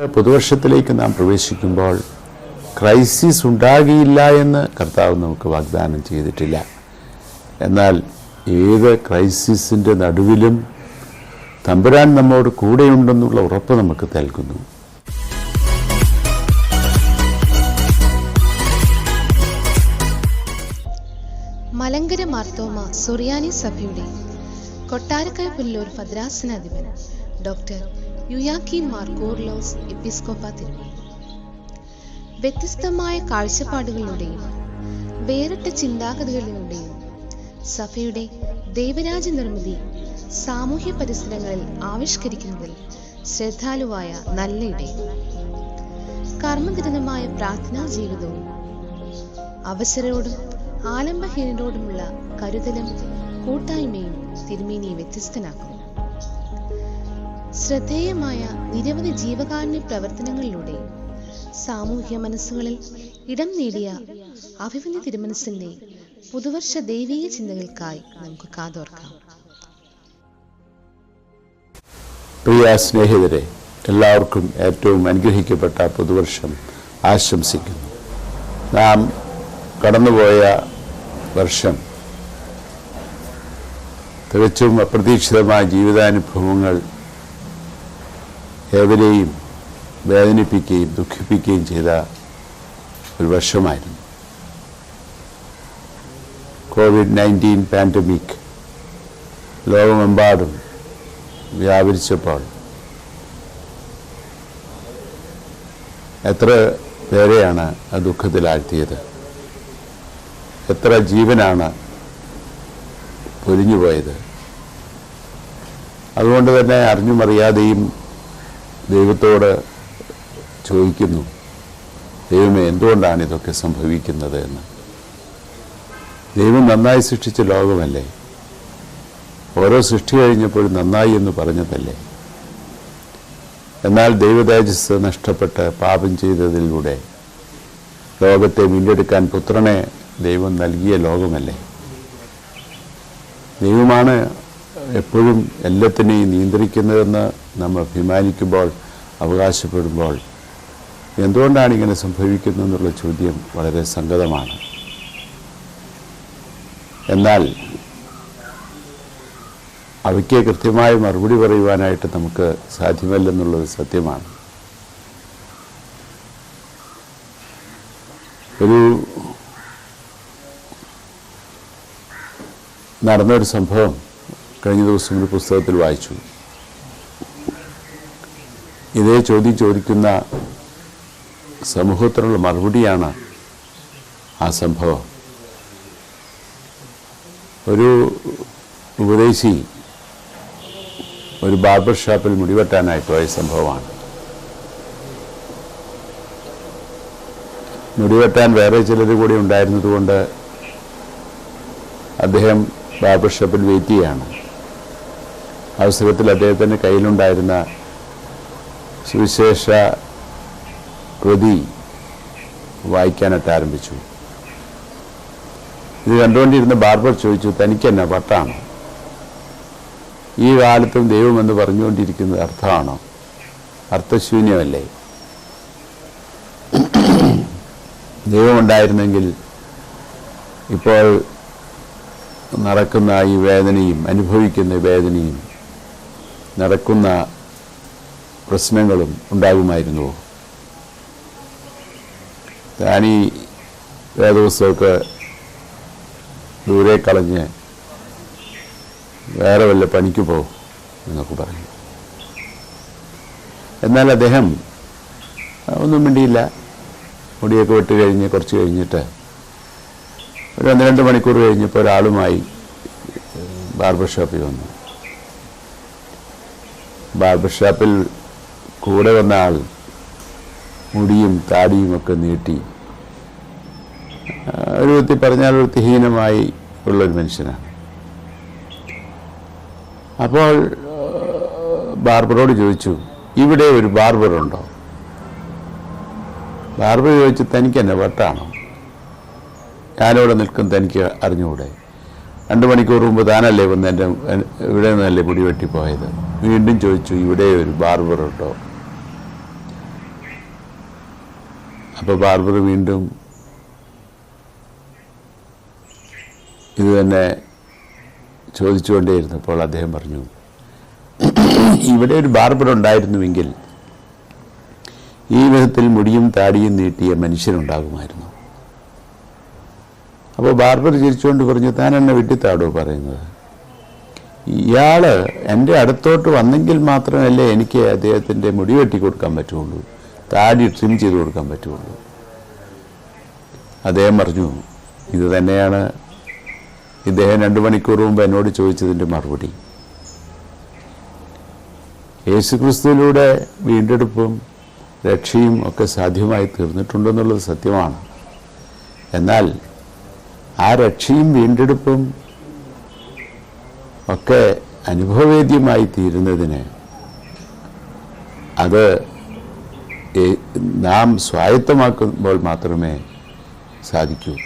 പുതുവർഷത്തിലേക്ക് നാം പ്രവേശിക്കുമ്പോൾ ക്രൈസിസ് ഉണ്ടാകിയില്ല എന്ന് കർത്താവ് നമുക്ക് വാഗ്ദാനം ചെയ്തിട്ടില്ല. എന്നാൽ ഏത് ക്രൈസിസിന്റെ നടുവിലും തമ്പുരാൻ നമ്മോട് കൂടെയുണ്ടെന്നുള്ള ഉറപ്പ് നമുക്ക് നൽകുന്നു. മലങ്കര മാർത്തോമ സുറിയാനി സഭയുടെ കൊട്ടാരക്കര പുല്ലൂർ ഭദ്രാസനാധിപൻ ഡോക്ടർ യുയാക്കി മാർക്കോർലോസ് കൂർലോസ് എപ്പിസ്കോപ്പ തിരുമേനി വ്യത്യസ്തമായ കാഴ്ചപ്പാടുകളിലൂടെയും വേറിട്ട ചിന്താഗതികളിലൂടെയും സഭയുടെ ദൈവരാജ നിർമ്മിതി സാമൂഹ്യ പരിസരങ്ങളിൽ ആവിഷ്കരിക്കുന്നതിൽ ശ്രദ്ധാലുവായ നല്ല ഇടയും കർമ്മനിരതമായ പ്രാർത്ഥനാ ജീവിതവും അവസരോടും ആലംബഹീനരോടുമുള്ള കരുതലും കൂട്ടായ്മയും തിരുമേനിയെ വ്യത്യസ്തനാക്കുന്നു. ശ്രദ്ധേയമായ നിരവധി ജീവകാരുണ്യ പ്രവർത്തനങ്ങളിലൂടെ സാമൂഹ്യ മനസ്സുകളിൽ ഇടം നേടിയ അഭിമന്യ തിരുമനസിന്റെ പുതുവർഷ ദൈവീക ചിന്തകൾക്കായി നമുക്ക് കാതോർക്കാം. പ്രിയ സ്നേഹിതരെ എല്ലാവർക്കും ഏറ്റവും അനുഗ്രഹിക്കപ്പെട്ട പുതുവർഷം ആശംസിക്കുന്നു. നാം കടന്നുപോയ വർഷം തികച്ചും അപ്രതീക്ഷിതമായ ജീവിതാനുഭവങ്ങൾ ഏവരെയും വേദനിപ്പിക്കുകയും ദുഃഖിപ്പിക്കുകയും ചെയ്ത ഒരു വർഷമായിരുന്നു. കോവിഡ് നയന്റീൻ പാൻഡമിക് ലോകമെമ്പാടും വ്യാപരിച്ചപ്പോൾ എത്ര പേരെയാണ് ആ ദുഃഖത്തിലാഴ്ത്തിയത്? എത്ര ജീവനാണ് പൊലിഞ്ഞുപോയത്? അതുകൊണ്ട് തന്നെ അറിഞ്ഞും അറിയാതെയും ദൈവത്തോട് ചോദിക്കുന്നു ദൈവമേ എന്തുകൊണ്ടാണ് ഇതൊക്കെ സംഭവിക്കുന്നത് എന്ന്? ദൈവം നന്നായി സൃഷ്ടിച്ച ലോകമല്ലേ? ഓരോ സൃഷ്ടി കഴിഞ്ഞപ്പോഴും നന്നായി എന്ന് പറഞ്ഞതല്ലേ? എന്നാൽ ദൈവതേജസ് നഷ്ടപ്പെട്ട് പാപം ചെയ്തതിലൂടെ ലോകത്തെ വീണ്ടെടുക്കാൻ പുത്രനെ ദൈവം നൽകിയ ലോകമല്ലേ? ദൈവമാണ് എപ്പോഴും എല്ലാത്തിനെയും നിയന്ത്രിക്കുന്നതെന്ന് നമ്മൾ അഭിമാനിക്കുമ്പോൾ അവകാശപ്പെടുമ്പോൾ എന്തുകൊണ്ടാണ് ഇങ്ങനെ സംഭവിക്കുന്നതെന്നുള്ള ചോദ്യം വളരെ സംഗതമാണ് എന്നാൽ അവയ്ക്ക് കൃത്യമായ മറുപടി പറയുവാനായിട്ട് നമുക്ക് സാധ്യമല്ലെന്നുള്ളത് സത്യമാണ്. ഒരു നടന്നൊരു സംഭവം കഴിഞ്ഞ ദിവസം ഒരു പുസ്തകത്തിൽ വായിച്ചു. ഇതേ ചോദ്യം ചോദിക്കുന്ന സമൂഹത്തിനുള്ള മറുപടിയാണ് ആ സംഭവം. ഒരു ഉപദേശി ഒരു ബാർബർ ഷോപ്പിൽ മുടിവെട്ടാനായി പോയ സംഭവമാണ്. മുടിവെട്ടാൻ വേറെ ചിലർ കൂടി ഉണ്ടായിരുന്നതുകൊണ്ട് അദ്ദേഹം ബാർബർ ഷോപ്പിൽ വെയിറ്റ് ചെയ്യാണ്. അവസരത്തിൽ അദ്ദേഹത്തിന്റെ കയ്യിലുണ്ടായിരുന്ന സുവിശേഷ കൃതി വായിക്കാനായിട്ട് ആരംഭിച്ചു ഇത് കണ്ടുകൊണ്ടിരുന്ന ബാർബർ ചോദിച്ചു തനിക്കെന്നാ പട്ടാണോ? ഈ കാലത്തും ദൈവമെന്ന് പറഞ്ഞുകൊണ്ടിരിക്കുന്നത് അർത്ഥമാണോ? അർത്ഥശൂന്യമല്ലേ. ദൈവമുണ്ടായിരുന്നെങ്കിൽ ഇപ്പോൾ നടക്കുന്ന ഈ വേദനയും അനുഭവിക്കുന്ന വേദനയും നടക്കുന്ന പ്രശ്നങ്ങളും ഉണ്ടാകുമായിരുന്നു. ഞാനീ വേദപുസ്തകമൊക്കെ ദൂരെ കളഞ്ഞ് വേറെ വല്ല പണിക്ക് പോകും എന്നൊക്കെ പറഞ്ഞു. എന്നാൽ അദ്ദേഹം ഒന്നും മിണ്ടിയില്ല. മുടിയൊക്കെ വെട്ട് കഴിഞ്ഞ് കുറച്ച് കഴിഞ്ഞിട്ട് ഒരു ഒന്ന് രണ്ട് മണിക്കൂർ കഴിഞ്ഞപ്പോൾ ഒരാളുമായി ബാർബർ ഷോപ്പിൽ വന്നു. ബാർബർ ഷോപ്പിൽ കൂടെ വന്ന ആൾ മുടിയും താടിയുമൊക്കെ നീട്ടി. ഒരു വ്യക്തി പറഞ്ഞാൽ വൃത്തിഹീനമായി ഉള്ളൊരു മനുഷ്യനാണ്. അപ്പോൾ ബാർബറോട് ചോദിച്ചു ഇവിടെ ഒരു ബാർബറുണ്ടോ? ബാർബർ ചോദിച്ചു തനിക്ക് എന്നെ വട്ടാണോ? ഞാനിവിടെ നിൽക്കും തനിക്ക് അറിഞ്ഞുകൂടെ രണ്ട് മണിക്കൂർ മുമ്പ് താനല്ലേ വന്ന് എന്റെ ഇവിടെ നിന്നല്ലേ മുടി വെട്ടിപ്പോയത്? വീണ്ടും ചോദിച്ചു ഇവിടെ ഒരു ബാർബർ ഉണ്ടോ? അപ്പോൾ ബാർബർ വീണ്ടും ഇത് തന്നെ ചോദിച്ചുകൊണ്ടേയിരുന്നപ്പോൾ അദ്ദേഹം പറഞ്ഞു ഇവിടെ ഒരു ബാർബർ ഉണ്ടായിരുന്നുവെങ്കിൽ ഈ വിധത്തിൽ മുടിയും താടിയും നീട്ടിയ മനുഷ്യനുണ്ടാകുമായിരുന്നു. അപ്പോൾ ബാർബർ ചിരിച്ചുകൊണ്ട് പറഞ്ഞു താൻ എന്നെ വെട്ടിത്താടോ പറയുന്നത്? ഇയാൾ എന്റെ അടുത്തോട്ട് വന്നെങ്കിൽ മാത്രമല്ലേ എനിക്ക് അദ്ദേഹത്തിന്റെ മുടി വെട്ടി കൊടുക്കാൻ പറ്റുള്ളൂ. താടി ട്രിം ചെയ്ത് കൊടുക്കാൻ പറ്റുള്ളൂ. അദ്ദേഹം പറഞ്ഞു ഇത് തന്നെയാണ്. ഇദ്ദേഹം രണ്ട് മണിക്കൂർ മുമ്പ് എന്നോട് ചോദിച്ചതിന്റെ മറുപടി. യേശുക്രിസ്തുവിലൂടെ വീണ്ടെടുപ്പും രക്ഷയും ഒക്കെ സാധ്യമായി തീർന്നിട്ടുണ്ടെന്നുള്ളത് സത്യമാണ്. എന്നാൽ ആ രക്ഷയും വീണ്ടെടുപ്പും ഒക്കെ അനുഭവവേദ്യമായി തീരുന്നതിന് അത് നാം സ്വായത്തമാക്കുമ്പോൾ മാത്രമേ സാധിക്കൂ.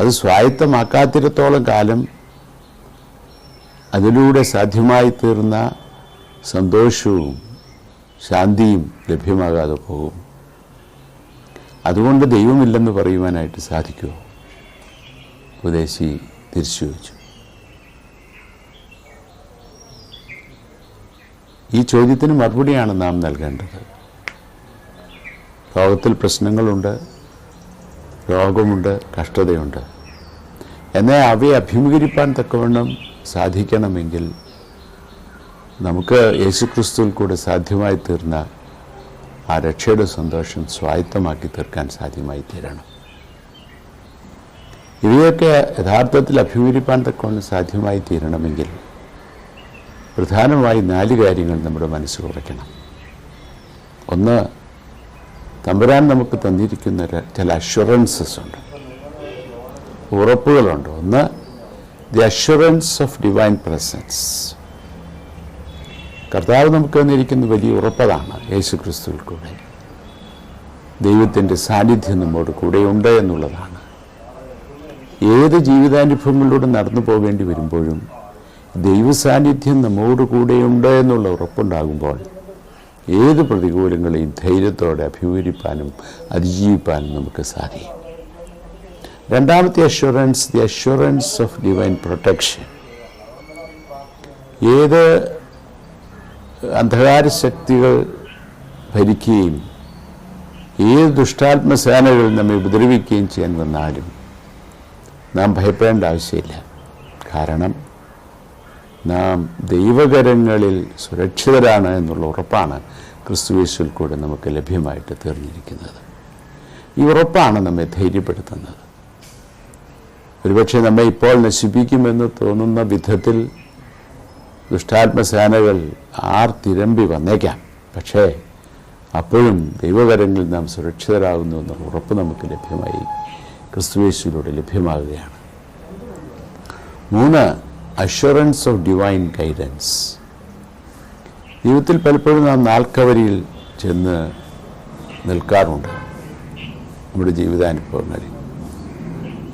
അത് സ്വായത്തമാക്കാത്തിടത്തോളം കാലം അതിലൂടെ സാധ്യമായി തീർന്ന സന്തോഷവും ശാന്തിയും ലഭ്യമാകാതെ പോകും. അതുകൊണ്ട് ദൈവമില്ലെന്ന് പറയുവാനായിട്ട് സാധിക്കുമോ ഉപദേശി തിരിച്ചു ചോദിച്ചു. ഈ ചോദ്യത്തിന് മറുപടിയാണ് നാം നൽകേണ്ടത്. ലോകത്തിൽ പ്രശ്നങ്ങളുണ്ട് രോഗമുണ്ട് കഷ്ടതയുണ്ട്. എന്നാൽ അവയെ അഭിമുഖീകരിപ്പാൻ തക്കവണ്ണം സാധിക്കണമെങ്കിൽ നമുക്ക് യേശുക്രിസ്തുവിൽ കൂടെ സാധ്യമായി തീർന്ന ആ രക്ഷയുടെ സന്തോഷം സ്വായത്തമാക്കി തീർക്കാൻ സാധ്യമായി തീരണം. ഇവയൊക്കെ യഥാർത്ഥത്തിൽ അഭിമുഖീകരിപ്പാൻ തക്കവണ്ണം സാധ്യമായി തീരണമെങ്കിൽ പ്രധാനമായി നാല് കാര്യങ്ങൾ നമ്മുടെ മനസ്സ് കുറയ്ക്കണം. ഒന്ന് തമ്പുരാൻ നമുക്ക് തന്നിരിക്കുന്ന ചില അഷുറൻസസ് ഉണ്ട്. ഉറപ്പുകളുണ്ട്. ഒന്ന് the assurance of divine presence കർത്താവ് നമുക്ക് തന്നിരിക്കുന്ന വലിയ ഉറപ്പതാണ് യേശു ക്രിസ്തുവിൽ കൂടെ. ദൈവത്തിന്റെ സാന്നിധ്യം നമ്മോട് കൂടെയുണ്ട് എന്നുള്ളതാണ്. ഏത് ജീവിതാനുഭവങ്ങളിലൂടെ നടന്നു പോകേണ്ടി വരുമ്പോഴും ദൈവസാന്നിധ്യം നമ്മോട് കൂടെയുണ്ട് എന്നുള്ള ഉറപ്പുണ്ടാകുമ്പോൾ ഏത് പ്രതികൂലങ്ങളെയും ധൈര്യത്തോടെ അഭിമുഖീകരിപ്പാനും അതിജീവിപ്പാനും നമുക്ക് സാധിക്കും. രണ്ടാമത്തെ assurance the assurance of divine protection ഏത് അന്ധകാര ശക്തികൾ ഭരിക്കുകയും ഏത് ദുഷ്ടാത്മസേനകൾ നമ്മെ ഉപദ്രവിക്കുകയും ചെയ്യാൻ വന്നാലും നാം ഭയപ്പെടേണ്ട ആവശ്യമില്ല. കാരണം നാം ദൈവകരങ്ങളിൽ സുരക്ഷിതരാണ് എന്നുള്ള ഉറപ്പാണ് ക്രിസ്തുവേശുവിൽ കൂടെ നമുക്ക് ലഭ്യമായിട്ട് തീർന്നിരിക്കുന്നത്. ഈ ഉറപ്പാണ് നമ്മെ ധൈര്യപ്പെടുത്തുന്നത്. ഒരുപക്ഷെ നമ്മെ ഇപ്പോൾ നശിപ്പിക്കുമെന്ന് തോന്നുന്ന വിധത്തിൽ ദുഷ്ടാത്മസേനകൾ ആർ തിരമ്പി വന്നേക്കാം. പക്ഷേ അപ്പോഴും ദൈവകരങ്ങളിൽ നാം സുരക്ഷിതരാകുന്നു എന്നുള്ള ഉറപ്പ് നമുക്ക് ലഭ്യമായി ക്രിസ്തുവേശുവിലൂടെ ലഭ്യമാകുകയാണ്. മൂന്ന് അഷുറൻസ് ഓഫ് ഡിവൈൻ ഗൈഡൻസ് ജീവിതത്തിൽ പലപ്പോഴും നാം നാൽക്കവരിയിൽ ചെന്ന് നിൽക്കാറുണ്ട് നമ്മുടെ ജീവിതാനുഭവങ്ങളിൽ.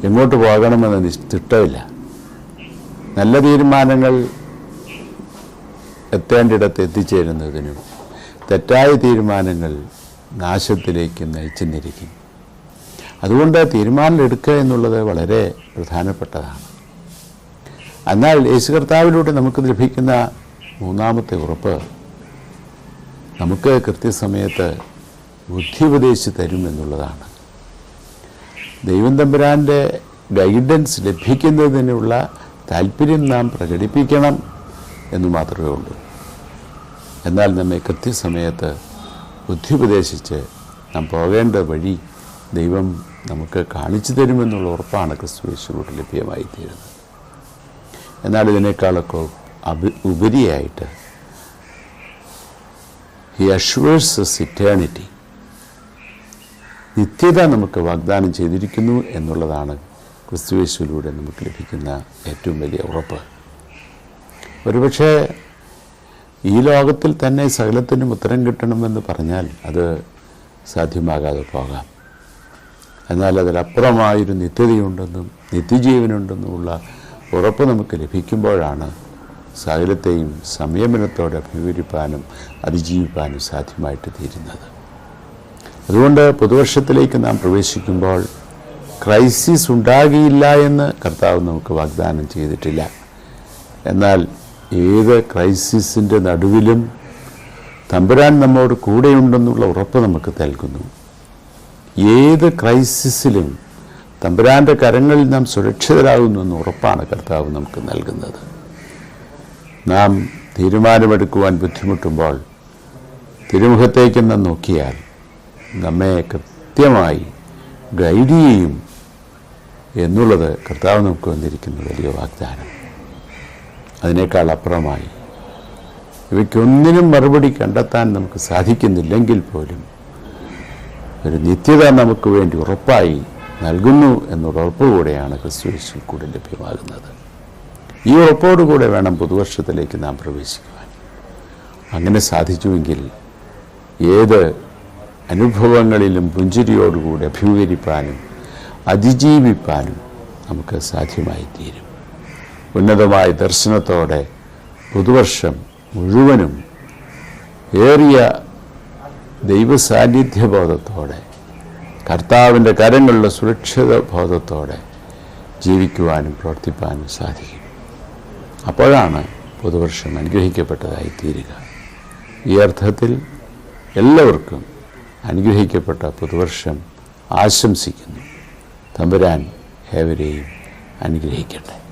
എങ്ങോട്ട് പോകണമെന്ന് തിട്ടമില്ല. നല്ല തീരുമാനങ്ങൾ എത്തേണ്ടിടത്ത് എത്തിച്ചേരുന്നതിനും തെറ്റായ തീരുമാനങ്ങൾ നാശത്തിലേക്ക് നയിച്ചെന്നിരിക്കും. അതുകൊണ്ട് തീരുമാനം എടുക്കുക എന്നുള്ളത് വളരെ പ്രധാനപ്പെട്ടതാണ്. എന്നാൽ യേശു കർത്താവിലൂടെ നമുക്ക് ലഭിക്കുന്ന മൂന്നാമത്തെ ഉറപ്പ് നമുക്ക് കൃത്യസമയത്ത് ബുദ്ധി ഉപദേശിച്ച് തരും എന്നുള്ളതാണ്. ദൈവം തമ്പുരാന്റെ ഗൈഡൻസ് ലഭിക്കുന്നതിനുള്ള താല്പര്യം നാം പ്രകടിപ്പിക്കണം എന്ന് മാത്രമേ ഉള്ളൂ. എന്നാൽ നമ്മെ കൃത്യസമയത്ത് ബുദ്ധി ഉപദേശിച്ച് നാം പോകേണ്ട വഴി ദൈവം നമുക്ക് കാണിച്ചു തരുമെന്നുള്ള ഉറപ്പാണ് ക്രിസ്തുവേശുവിലൂടെ ലഭ്യമായി തീരുന്നത് എന്നാൽ ഇതിനേക്കാളൊക്കെ അഭി ഉപരിയായിട്ട് ഹി അഷ്വേഴ്സസ് ഇറ്റേണിറ്റി നിത്യത നമുക്ക് വാഗ്ദാനം ചെയ്തിരിക്കുന്നു എന്നുള്ളതാണ് ക്രിസ്തുവേശുവിലൂടെ നമുക്ക് ലഭിക്കുന്ന ഏറ്റവും വലിയ ഉറപ്പ്. ഒരുപക്ഷെ ഈ ലോകത്തിൽ തന്നെ സകലത്തിനും ഉത്തരം കിട്ടണമെന്ന് പറഞ്ഞാൽ അത് സാധ്യമാകാതെ പോകാം. എന്നാൽ അതിലപ്പുറമായൊരു നിത്യതയുണ്ടെന്നും നിത്യജീവനുണ്ടെന്നുമുള്ള ഉറപ്പ് നമുക്ക് ലഭിക്കുമ്പോഴാണ് സകലത്തെയും സംയമനത്തോടെ അഭിമുഖിപ്പാനും അതിജീവിപ്പാനും സാധ്യമായിട്ട് തീരുന്നത്. അതുകൊണ്ട് പുതുവർഷത്തിലേക്ക് നാം പ്രവേശിക്കുമ്പോൾ ക്രൈസിസ് ഉണ്ടാകിയില്ല എന്ന് കർത്താവ് നമുക്ക് വാഗ്ദാനം ചെയ്തിട്ടില്ല. എന്നാൽ ഏത് ക്രൈസിസിന്റെ നടുവിലും തമ്പുരാൻ നമ്മോട് കൂടെയുണ്ടെന്നുള്ള ഉറപ്പ് നമുക്ക് നൽകുന്നു. ഏത് ക്രൈസിസിലും തമ്പുരാന്റെ കരങ്ങളിൽ നാം സുരക്ഷിതരാകുന്നു എന്ന് ഉറപ്പാണ് കർത്താവ് നമുക്ക് നൽകുന്നത്. നാം തീരുമാനമെടുക്കുവാൻ ബുദ്ധിമുട്ടുമ്പോൾ തിരുമുഖത്തേക്ക് നാം നോക്കിയാൽ നമ്മെ കൃത്യമായി ഗൈഡ് ചെയ്യും എന്നുള്ളത് കർത്താവ് നമുക്ക് വന്നിരിക്കുന്ന വലിയ വാഗ്ദാനം. അതിനേക്കാൾ അപ്പുറമായി ഇവയ്ക്കൊന്നിനും മറുപടി കണ്ടെത്താൻ നമുക്ക് സാധിക്കുന്നില്ലെങ്കിൽ പോലും ഒരു നിത്യത നമുക്ക് വേണ്ടി ഉറപ്പായി നൽകുന്നു എന്നുള്ള ഉറപ്പുകൂടെയാണ് ക്രിസ്തുവിൽ കൂടെ ലഭ്യമാകുന്നത്. ഈ ഉറപ്പോടുകൂടെ വേണം പുതുവർഷത്തിലേക്ക് നാം പ്രവേശിക്കുവാൻ. അങ്ങനെ സാധിച്ചുവെങ്കിൽ ഏത് അനുഭവങ്ങളിലും പുഞ്ചിരിയോടുകൂടി അഭിമുഖീകരിപ്പാനും അതിജീവിപ്പാനും നമുക്ക് സാധ്യമായി തീരും ഉന്നതമായ ദർശനത്തോടെ പുതുവർഷം മുഴുവനും ഏറിയ ദൈവസാന്നിധ്യബോധത്തോടെ കർത്താവിന്റെ കരങ്ങളിലെ സുരക്ഷിത ബോധത്തോടെ ജീവിക്കുവാനും പ്രവർത്തിപ്പാനും സാധിക്കും. അപ്പോഴാണ് പുതുവർഷം അനുഗ്രഹിക്കപ്പെട്ടതായി തീരുക ഈ അർത്ഥത്തിൽ എല്ലാവർക്കും അനുഗ്രഹിക്കപ്പെട്ട പുതുവർഷം ആശംസിക്കുന്നു. തമ്പുരാൻ ഏവരെയും അനുഗ്രഹിക്കട്ടെ.